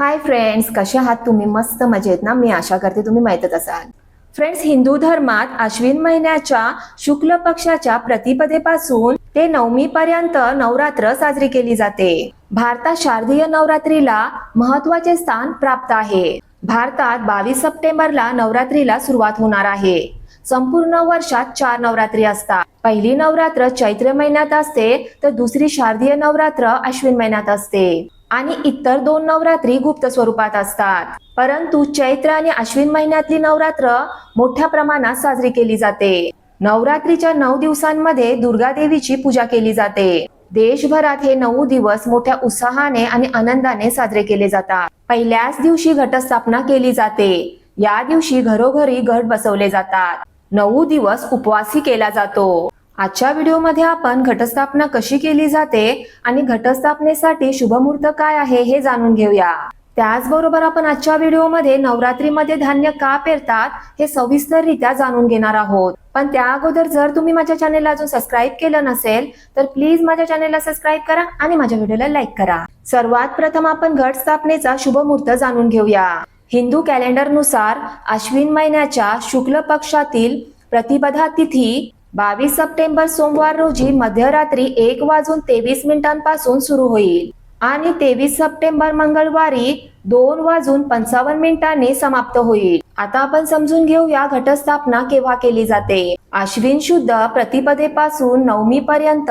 Hi friends कसे आहात तुम्ही? मस्त मजेत ना? मी आशा करते तुम्ही माहीतच असाल. फ्रेंड्स हिंदू धर्मात अश्विन महिन्याच्या शुक्ल पक्षाच्या प्रतिपदेपासून ते नवमी पर्यंत नवरात्र साजरी केली जाते. भारतात शारदीय नवरात्रीला महत्त्वाचे स्थान प्राप्त आहे. भारतात बावीस सप्टेंबरला नवरात्रीला सुरुवात होणार आहे. संपूर्ण वर्षात चार नवरात्री असतात. पहिली नवरात्र चैत्र महिन्यात असते तर दुसरी शारदीय नवरात्र अश्विन महिन्यात असते. आणि इतर दोन नवरात्री गुप्त स्वरूपात असतात. परंतु चैत्र आणि अश्विन महिन्यातली नवरात्र मोठ्या प्रमाणात साजरी केली जाते. नवरात्रीच्या नऊ दिवसांमध्ये दुर्गा देवीची पूजा केली जाते. देशभरात हे नऊ दिवस मोठ्या उत्साहाने आणि आनंदाने साजरे केले जातात. पहिल्याच दिवशी घटस्थापना केली जाते. या दिवशी घरोघरी घट बसवले जातात. नऊ दिवस उपवासही केला जातो. आजच्या व्हिडिओमध्ये आपण घटस्थापना कशी केली जाते आणि घटस्थापनेसाठी शुभमुहूर्त काय आहे हे जाणून घेऊया. त्याचबरोबर आपण आजच्या व्हिडिओमध्ये नवरात्रीमध्ये धान्य का पेरतात हे सविस्तररित्या जाणून घेणार आहोत. पण त्या अगोदर जर तुम्ही माझ्या चॅनेलला अजून सबस्क्राईब केलं नसेल तर प्लीज माझ्या चॅनेलला सबस्क्राईब करा आणि माझ्या व्हिडिओला लाईक करा. सर्वात प्रथम आपण घट स्थापनेचा शुभमुहूर्त जाणून घेऊया. हिंदू कॅलेंडरनुसार अश्विन महिन्याच्या शुक्ल पक्षातील प्रतिपदा तिथी बावीस सप्टेंबर सोमवार रोजी मध्यरात्री एक वाजून तेवीस मिनिटांपासून सुरू होईल. आणि तेवीस सप्टेंबर मंगळवारी दोन वाजून पंचावन्न मिनिटांनी समाप्त होईल. आता आपण समजून घेऊया घटस्थापना केव्हा केली जाते. अश्विन शुद्ध प्रतिपदेपासून नवमी पर्यंत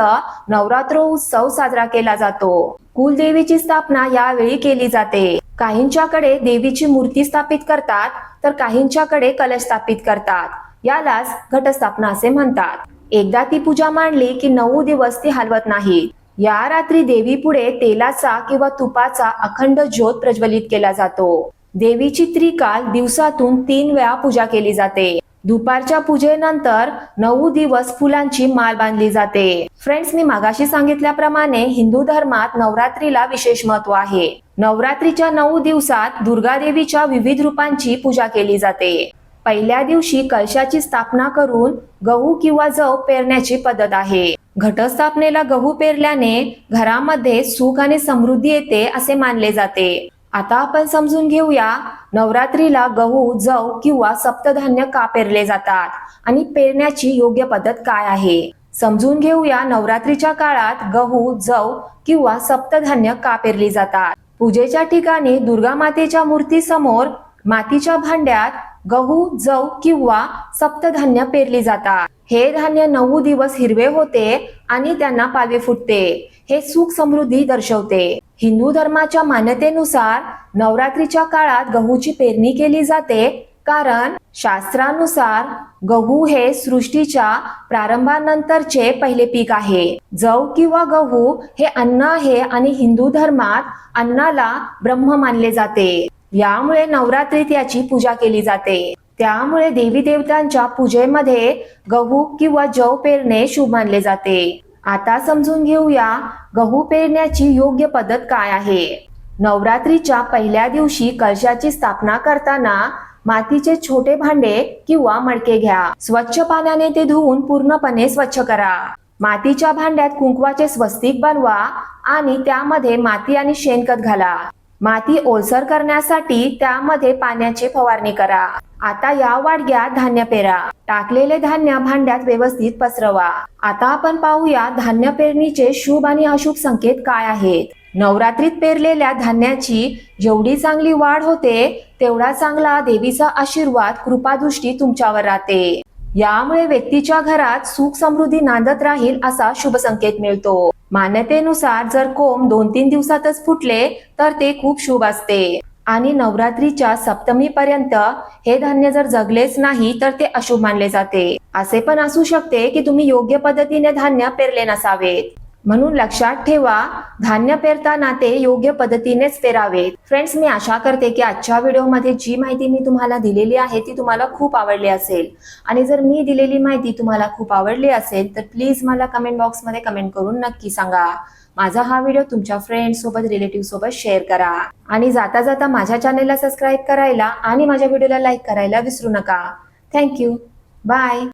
नवरात्र उत्सव साजरा केला जातो. कुलदेवीची स्थापना यावेळी केली जाते. काहींच्याकडे देवीची मूर्ती स्थापित करतात तर काहींच्याकडे कलश स्थापित करतात. यालाच घटस्थापना असे म्हणतात. एकदा ती पूजा मांडली की नऊ दिवस ती हलवत नाहीत या रात्री देवी पुढे तेलाचा किंवा तुपाचा अखंड ज्योत प्रज्वलित केला जातो. देवीची त्रिकाल दिवसातून तीन वेळा पूजा केली जाते. दुपारच्या पूजेनंतर नऊ दिवस फुलांची माळ बांधली जाते. फ्रेंड्स मी मागाशी सांगितल्याप्रमाणे हिंदू धर्मात नवरात्रीला विशेष महत्त्व आहे. नवरात्रीच्या नऊ दिवसात दुर्गा देवीच्या विविध रूपांची पूजा केली जाते. पहिल्या दिवशी कलशाची स्थापना करून गहू किंवा जव पेरण्याची पद्धत आहे. घटस्थापनेला गहू पेरल्याने घरामध्ये सुख आणि समृद्धी येते असे मानले जाते. आता आपण समजून घेऊया नवरात्रीला गहू जव किंवा सप्तधान्य का पेरले जातात आणि पेरण्याची योग्य पद्धत काय आहे? समजून घेऊया नवरात्रीच्या काळात गहू जव किंवा सप्तधान्य का पेरली जातात? पूजेच्या ठिकाणी दुर्गा मातेच्या मूर्तीसमोर मातीच्या भांड्यात गहू जव किंवा सप्तधान्य पेरली जातात. हे धान्य नऊ दिवस हिरवे होते आणि त्यांना पालवे फुटते. हे सुख समृद्धी दर्शवते. हिंदू धर्माच्या मान्यतेनुसार नवरात्रीच्या काळात गहूची पेरणी केली जाते कारण शास्त्रानुसार गहू हे सृष्टीच्या प्रारंभानंतरचे पहिले पीक आहे. जव किंवा गहू हे अन्न आहे आणि हिंदू धर्मात अन्नाला ब्रह्म मानले जाते. यामुळे नवरात्रीत याची पूजा केली जाते. त्यामुळे देवी देवतांच्या पूजेमध्ये गहू किंवा जव पेरणे शुभ मानले जाते. आता समजून घेऊया गहू पेरण्याची योग्य पद्धत काय आहे. नवरात्रीच्या पहिल्या दिवशी कलशाची स्थापना करताना मातीचे छोटे भांडे किंवा मडके घ्या. स्वच्छ पाण्याने ते धुवून पूर्णपणे स्वच्छ करा. मातीच्या भांड्यात कुंकवाचे स्वस्तिक बनवा आणि त्यामध्ये माती आणि शेणखत घाला. माती ओलसर करण्यासाठी त्यामध्ये पाण्याची फवारणी करा. आता या वाडग्यात धान्य पेरा. टाकलेले धान्य भांड्यात व्यवस्थित पसरवा. आता आपण पाहूया धान्य पेरणीचे शुभ आणि अशुभ संकेत काय आहेत? नवरात्रीत पेरलेल्या धान्याची जेवढी चांगली वाढ होते तेवढा चांगला देवीचा आशीर्वाद कृपादृष्टी तुमच्यावर राहते. यामुळे व्यक्तीच्या घरात सुख समृद्धी नांदत राहील असा शुभ संकेत मिळतो. मान्यतेनुसार जर कोंब दोन तीन दिवसातच फुटले तर ते खूप शुभ असते. आणि नवरात्रीच्या सप्तमी पर्यंत हे धान्य जर जगलेच नाही तर ते अशुभ मानले जाते. असे पण असू शकते की तुम्ही योग्य पद्धतीने धान्य पेरले नसावेत. म्हणून लक्षात ठेवा धान्य पेरताना ते योग्य पद्धतीनेच पेरावे. फ्रेंड्स मी आशा करते की आजच्या व्हिडिओमध्ये जी माहिती मी तुम्हाला दिलेली आहे ती तुम्हाला खूप आवडली असेल. आणि जर मी दिलेली माहिती तुम्हाला खूप आवडली असेल तर प्लीज मला कमेंट बॉक्समध्ये कमेंट करून नक्की सांगा. माझा हा व्हिडिओ तुमच्या फ्रेंड्स सोबत रिलेटिव्ह सोबत शेअर करा. आणि जाता जाता माझ्या चॅनेलला सबस्क्राईब करायला आणि माझ्या व्हिडिओला लाईक करायला विसरू नका. Thank you bye